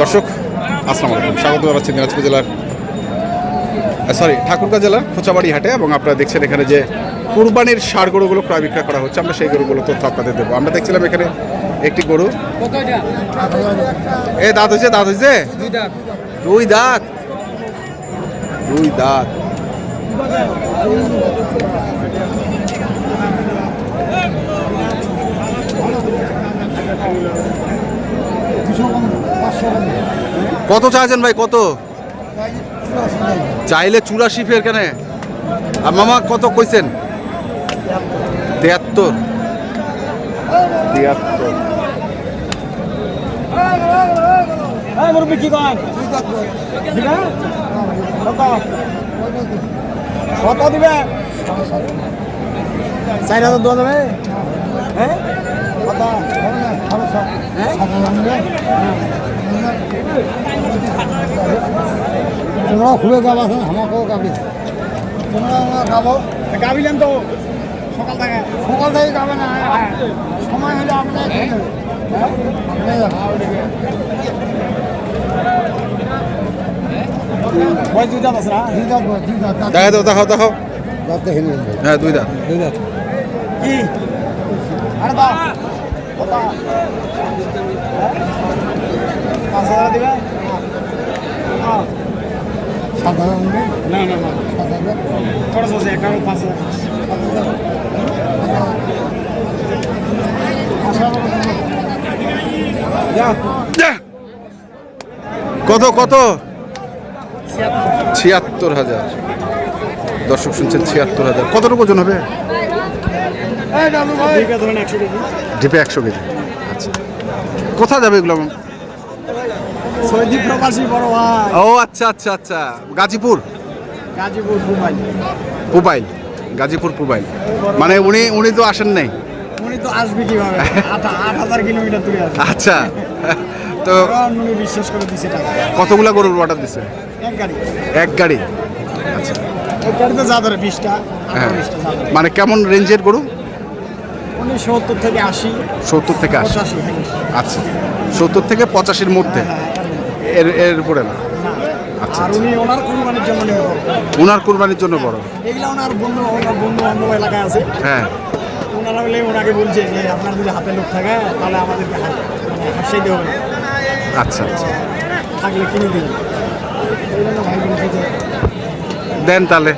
দর্শক, আসসালামু আলাইকুম। স্বাগত জানাচ্ছি দিনাজপুর জেলার সরি ঠাকুরগাঁ জেলার খোঁচাবাড়ি হাটে এবং আপনারা দেখছেন এখানে যে কুরবানির ষাড় গরুগুলো ক্রয় বিক্রয় করা হচ্ছে। আমরা সেই গরুগুলো তথ্য আপনাদের দেবো। আমরা দেখছিলাম এখানে একটি গরু। এ, দাঁত হয়েছে দাঁত হয়েছে? দুই দাঁত। দুই দাঁত। কত চাইছেন ভাই কত? চাইলে চুরাশি ফের কেন। আর মামা কত কইছেন? তিয়াত্তর। তিয়াত্তর। কত দিবে? চার হাজার দেওয়া যাবে? হ্যাঁ? কত হ্যাঁ তোমরা খুলে গাবাছেন আমাকেও গাবি। তোমরা আমরা গাবো। গাবিলেন তো সকাল থেকে। সকাল থেকে গাবে না সময় হলে আপনার দাঁত দাঁত দেখাও দেখাও দেখে। হ্যাঁ দুই দাঁত। দুই দাঁত। কি? আরে সাধারণ না না না সাধারণ খরচ আছে একটা পাঁচ কত কত? ছিয়াত্তর হাজার। দর্শক শুনছেন ছিয়াত্তর হাজার। কতটুকু ওজন হবে? ধরেন একশো কেজি। ডিপে একশো কেজি আচ্ছা। কোথায় যাবে এগুলো? ও আচ্ছা আচ্ছা আচ্ছা। গাজীপুর? গাজীপুর পুবাইল গাজীপুর পুবাইল মানে উনি উনি তো আসেন নাই। উনি তো আসবে কীভাবে? আট হাজার কিলোমিটার দূরে আচ্ছা। তো উনি বিশ্বাস করে দিছে টাকা। কতগুলা গরুর অর্ডার দিছে? এক গাড়ি। এক গাড়ি। আচ্ছা এক গাড়িতে যা ধরে বিশটা হ্যাঁ। মানে কেমন রেঞ্জের গরু? সত্তর থেকে আশি। সত্তর থেকে আশি? হ্যাঁ। আচ্ছা। সত্তর থেকে পঁচাশির মধ্যে? হ্যাঁ, এর এর উপরে না। আচ্ছা, আর উনি ওনার কুরবানির জন্য ওনার কুরবানির জন্য বড়? এগুলা ওনার বন্ধু ওনার বন্ধু বান্ধব এলাকায় আছে। হ্যাঁ। ওনারা বলে ওনাকে বলছে যে আপনার যদি হাতে লোক থাকে তাহলে আমাদেরকে মানে আচ্ছা আচ্ছা। থাকলে কিনে দিন দেন তাহলে।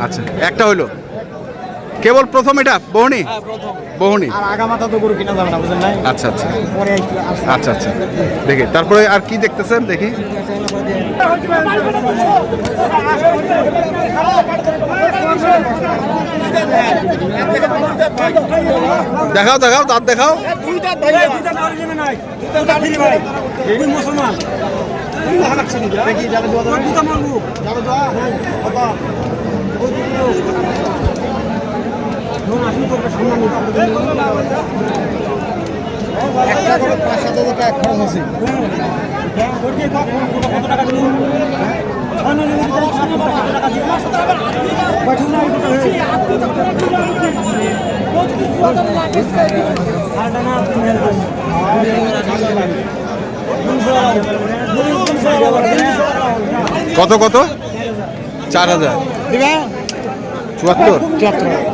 আচ্ছা একটা হইল? কেবল প্রথম এটা বহনি হ্যাঁ, বহনি আর আগামাতা তো গরু কিনা যাবে না বুঝলেন নাই আচ্ছা আচ্ছা। আচ্ছা আচ্ছা দেখি তারপরে আর কি দেখতেছেন দেখি দেখাও দেখাও দাঁত দেখাও দুইটা ভাই একটা করে পাঁচ সাত হাজার টাকা খরচ আছে। কত কত? চার হাজার। চুয়াত্তর। চুয়াত্তর।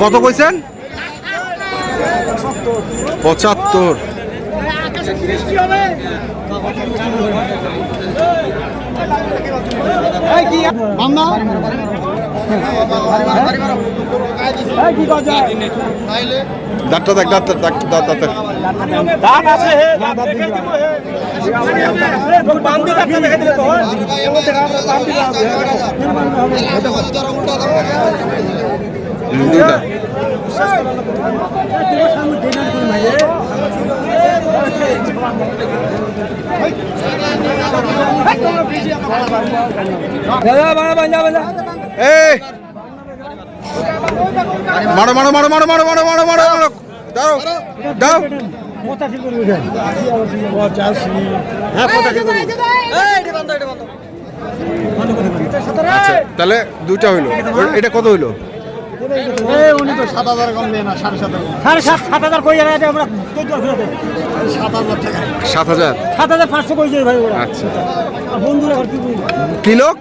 কত কইছেন? পঁচাত্তর। মামা দাঁতটা দেখ দাঁতটা দাঁত দাঁত দাঁত দাঁত আছে হে দাঁত দেখাই দিব হে। তোর বাম দিয়ে দাঁতটা দেখাই দিলে তো হয়। ওটা দেখা আমরা বাম দিয়ে দাঁত এটা কত উল্টা দাও এটা দাদা বাড়া বাঁধা বাঁধা। মারো মারো মারো মারো মারো মারো মারো মারো মারো। দাও দাও পঁচাশি করে পঁচাশি হ্যাঁ পঁচাশি করে আচ্ছা তাহলে দুইটা হইল। এটা কত হইল? উনি তো সাত হাজার। কম দেয় না সাড়ে সাত সাড়ে সাত সাত হাজার। আমরা সাত হাজার। টাকা সাত হাজার সাত হাজার পাঁচশো যাই ভাই ওরা। আচ্ছা। বন্ধুরা কি লোক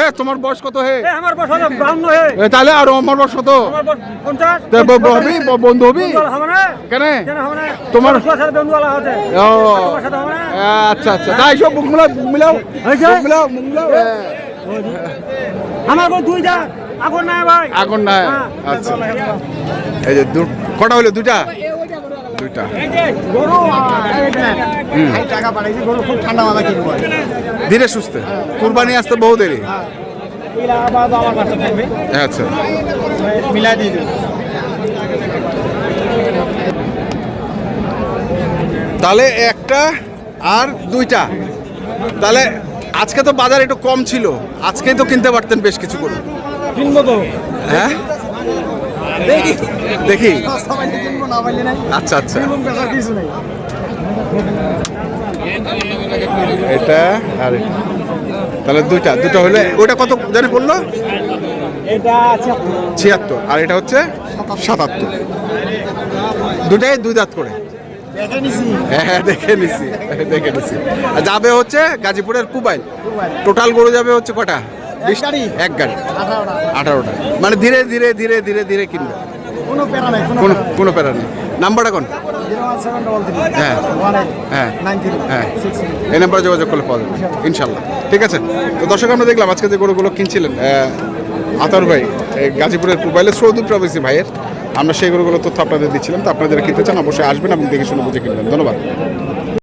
এ তোমার বয়স কত হে? আমার বয়স হলো 52 হে। এ তাহলে আর আমার বয়স কত? আমার বয়স বন্ধু হবি? কেন? তোমার আচ্ছা আচ্ছা। তাই সব মিলাও মিলাও। মিলাও আমার বউ দুই যা? আগুন নাই ভাই। আগুন নাই। আচ্ছা। এই যে কটা হলো দুটা দুইটা। গরু টাকা পাঠাইছি গরু খুব ঠান্ডা মাথা কিনবো ধীরে সুস্থে। কুরবানি আসতে বহু দেরি। আচ্ছা। মিলাই দিয়ে তাহলে একটা আর দুইটা। তাহলে আজকে তো বাজার একটু কম ছিল। আজকেই তো কিনতে পারতেন বেশ কিছু করে। কিনবো তো। হ্যাঁ? দেখি। আচ্ছা আচ্ছা। এটা আর। তাহলে দুইটা দুটো হলে ওটা কত জানি পড়ল? ছিয়াত্তর। আর এটা হচ্ছে সাতাত্তর। দুটাই দুই দাঁত করে। হ্যাঁ হ্যাঁ দেখে নিছি। দেখে নিছি। যাবে হচ্ছে গাজীপুরের পুবাইল টোটাল গরু যাবে হচ্ছে কটা? বিশ- এক গাড়ি? আঠারোটা। মানে ধীরে ধীরে ধীরে ধীরে ধীরে কিনবে। কোনো প্যারা নাই কোনো কোনো প্যারা নেই। নাম্বারটা কোন? হ্যাঁ। হ্যাঁ। হ্যাঁ এই নাম্বারে যোগাযোগ করলে পাওয়া যাবে। ইনশাল্লাহ। ঠিক আছে। তো দর্শক আমরা দেখলাম আজকে যে গরুগুলো কিনছিলেন আতর ভাই গাজীপুরের পুবাইলে সৌদি প্রবেশী ভাইয়ের। আমরা সেই গরুগুলো তথ্য আপনাদের দিচ্ছিলাম। তো আপনারা যারা কিনতে চান অবশ্যই আসবেন এবং দেখে শুনে বুঝে কিনবেন। ধন্যবাদ।